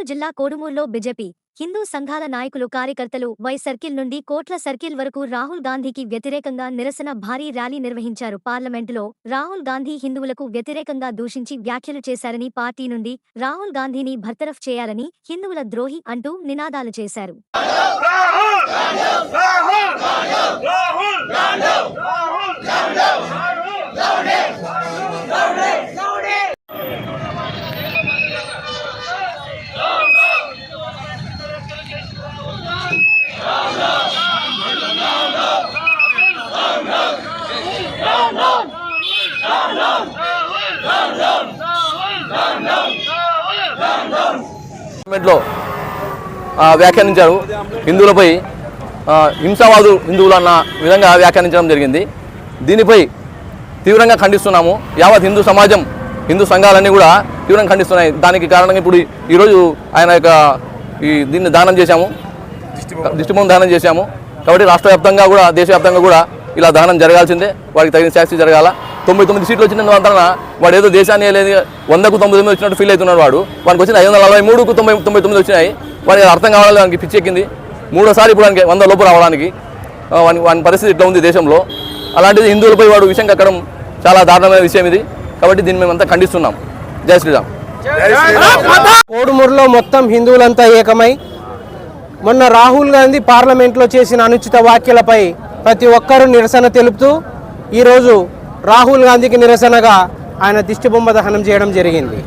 కర్నూలు జిల్లా కోడుమూరులో బీజేపీ హిందూ సంఘాల నాయకులు కార్యకర్తలు వై సర్కిల్ నుండి కోట్ల సర్కిల్ వరకు రాహుల్ గాంధీకి వ్యతిరేకంగా నిరసన భారీ ర్యాలీ నిర్వహించారు. పార్లమెంటులో రాహుల్ గాంధీ హిందువులకు వ్యతిరేకంగా దూషించి వ్యాఖ్యలు చేశారని పార్టీ నుండి రాహుల్ గాంధీని భర్తరఫ్ చేయాలని హిందువుల ద్రోహి అంటూ నినాదాలు చేశారు. పార్లమెంట్లో ఆ, వ్యాఖ్యానించారు. హిందువులపై హింసావాదు హిందువులు అన్న విధంగా వ్యాఖ్యానించడం జరిగింది. దీనిపై తీవ్రంగా ఖండిస్తున్నాము. యావత్ హిందూ సమాజం హిందూ సంఘాలన్నీ కూడా తీవ్రంగా ఖండిస్తున్నాయి. దానికి కారణంగా ఇప్పుడు ఈరోజు ఆయన యొక్క ఈ దీన్ని దానం చేశాము. దిష్టిబొమ్మ. దానం చేశాము. కాబట్టి రాష్ట్ర వ్యాప్తంగా కూడా దేశవ్యాప్తంగా కూడా ఇలా దహనం జరగాల్సిందే. వాడికి తగిన శాస్తి జరగాల. తొంభై తొమ్మిది సీట్లు వచ్చిన వలన వాడు ఏదో దేశాన్ని లేదు వందకు తొంభై తొమ్మిది వచ్చినట్టు ఫీల్ అవుతున్నాడు వాడు. వానికి వచ్చిన ఐదు వందల నలభై మూడుకు తొంభై తొంభై తొమ్మిది వచ్చినాయి. వాడికి అర్థం కావాలి వానికి పిచ్చెక్కింది మూడోసారి ఇప్పుడు వానికి వంద లోపు రావడానికి వాని వాని పరిస్థితి ఇట్లా ఉంది దేశంలో. అలాంటిది హిందువులపై వాడు విషయం కక్కడం చాలా దారుణమైన విషయం ఇది. కాబట్టి దీన్ని మేమంతా ఖండిస్తున్నాం. జై శ్రీరామ్. కోడుమూరులో మొత్తం హిందువులంతా ఏకమై మొన్న రాహుల్ గాంధీ పార్లమెంట్లో చేసిన అనుచిత వ్యాఖ్యలపై ప్రతి ఒక్కరూ నిరసన తెలుపుతూ ఈరోజు రాహుల్ గాంధీకి నిరసనగా ఆయన దిష్టిబొమ్మ దహనం చేయడం జరిగింది.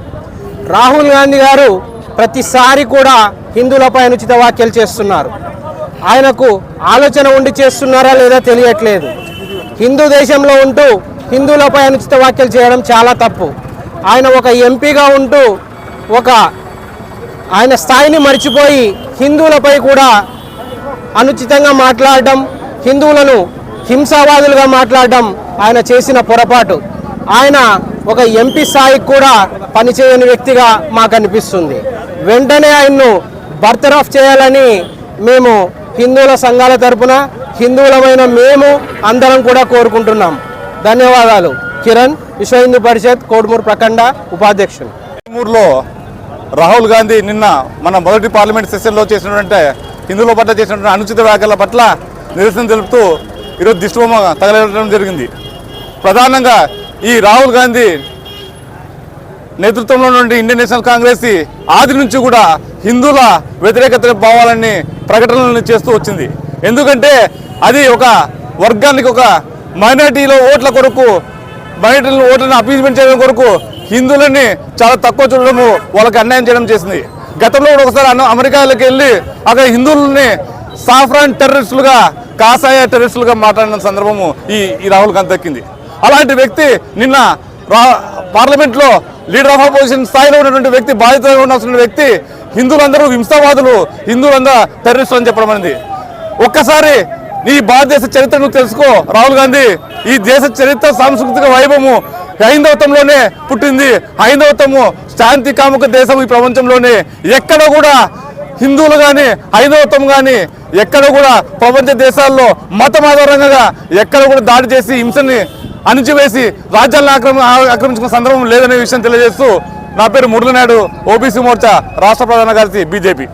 రాహుల్ గాంధీ గారు ప్రతిసారి కూడా హిందువులపై అనుచిత వ్యాఖ్యలు చేస్తున్నారు. ఆయనకు ఆలోచన ఉండి చేస్తున్నారా లేదా తెలియట్లేదు. హిందూ దేశంలో ఉంటూ హిందువులపై అనుచిత వ్యాఖ్యలు చేయడం చాలా తప్పు. ఆయన ఒక ఎంపీగా ఉంటూ ఒక ఆయన స్థాయిని మర్చిపోయి హిందువులపై కూడా అనుచితంగా మాట్లాడడం హిందువులను హింసావాదులుగా మాట్లాడడం ఆయన చేసిన పొరపాటు. ఆయన ఒక ఎంపీ స్థాయికి కూడా పనిచేయని వ్యక్తిగా మాకు అనిపిస్తుంది. వెంటనే ఆయన్ను బర్తరఫ్ చేయాలని మేము హిందువుల సంఘాల తరపున హిందువులమైన మేము అందరం కూడా కోరుకుంటున్నాం. ధన్యవాదాలు. కిరణ్ విశ్వ హిందూ పరిషత్ కోడుమూరు ప్రఖండ ఉపాధ్యక్షుడు కోడుమూరులో రాహుల్ గాంధీ నిన్న మన మొదటి పార్లమెంట్ సెషన్లో చేసినటువంటి హిందువుల పట్ల చేసినటువంటి అనుచిత వ్యాఖ్యల పట్ల నిరసన తెలుపుతూ ఈరోజు దిష్టిబొమ్మ తగలడం జరిగింది. ప్రధానంగా ఈ రాహుల్ గాంధీ నేతృత్వంలో నుండి ఇండియన్ నేషనల్ కాంగ్రెస్ ఆది నుంచి కూడా హిందువుల వ్యతిరేకత భావాలని ప్రకటనలు చేస్తూ వచ్చింది. ఎందుకంటే అది ఒక వర్గానికి ఒక మైనార్టీలో ఓట్ల కొరకు మైనార్టీల ఓట్లను అపీజ్మెంట్ చేయడం కొరకు హిందువులని చాలా తక్కువ చూడడము వాళ్ళకి అన్యాయం చేయడం చేసింది. గతంలో కూడా ఒకసారి అమెరికాలోకి వెళ్ళి అక్కడ హిందువులని సాఫ్రాన్ టెర్రరిస్టులుగా కాసాయ టెర్రరిస్టులుగా మాట్లాడిన సందర్భము ఈ ఈ రాహుల్ గాంధీ దక్కింది. అలాంటి వ్యక్తి నిన్న పార్లమెంట్లో లీడర్ ఆఫ్ అపోజిషన్ స్థాయిలో ఉన్నటువంటి వ్యక్తి బాధితులుగా ఉండాల్సిన వ్యక్తి హిందువులందరూ హింసావాదులు హిందువులందరూ టెర్రరిస్టులు అని చెప్పడం అనేది. ఒక్కసారి నీ భారతదేశ చరిత్రను తెలుసుకో రాహుల్ గాంధీ ఈ దేశ చరిత్ర సాంస్కృతిక వైభవము హైందవత్వంలోనే పుట్టింది. హైందవత్వము శాంతి కాముక దేశం ఈ ప్రపంచంలోనే. ఎక్కడ కూడా హిందువులు కానీ హైందవత్వం కానీ ఎక్కడ కూడా ప్రపంచ దేశాల్లో మతం ఆధారంగా ఎక్కడ కూడా దాడి చేసి హింసని అణిచివేసి రాజ్యాలను ఆక్రమ ఆక్రమించుకున్న సందర్భం లేదనే విషయం తెలియజేస్తూ నా పేరు మురళినాయుడు ఓబీసీ మోర్చా రాష్ట్ర ప్రధాన కార్యదర్శి బీజేపీ.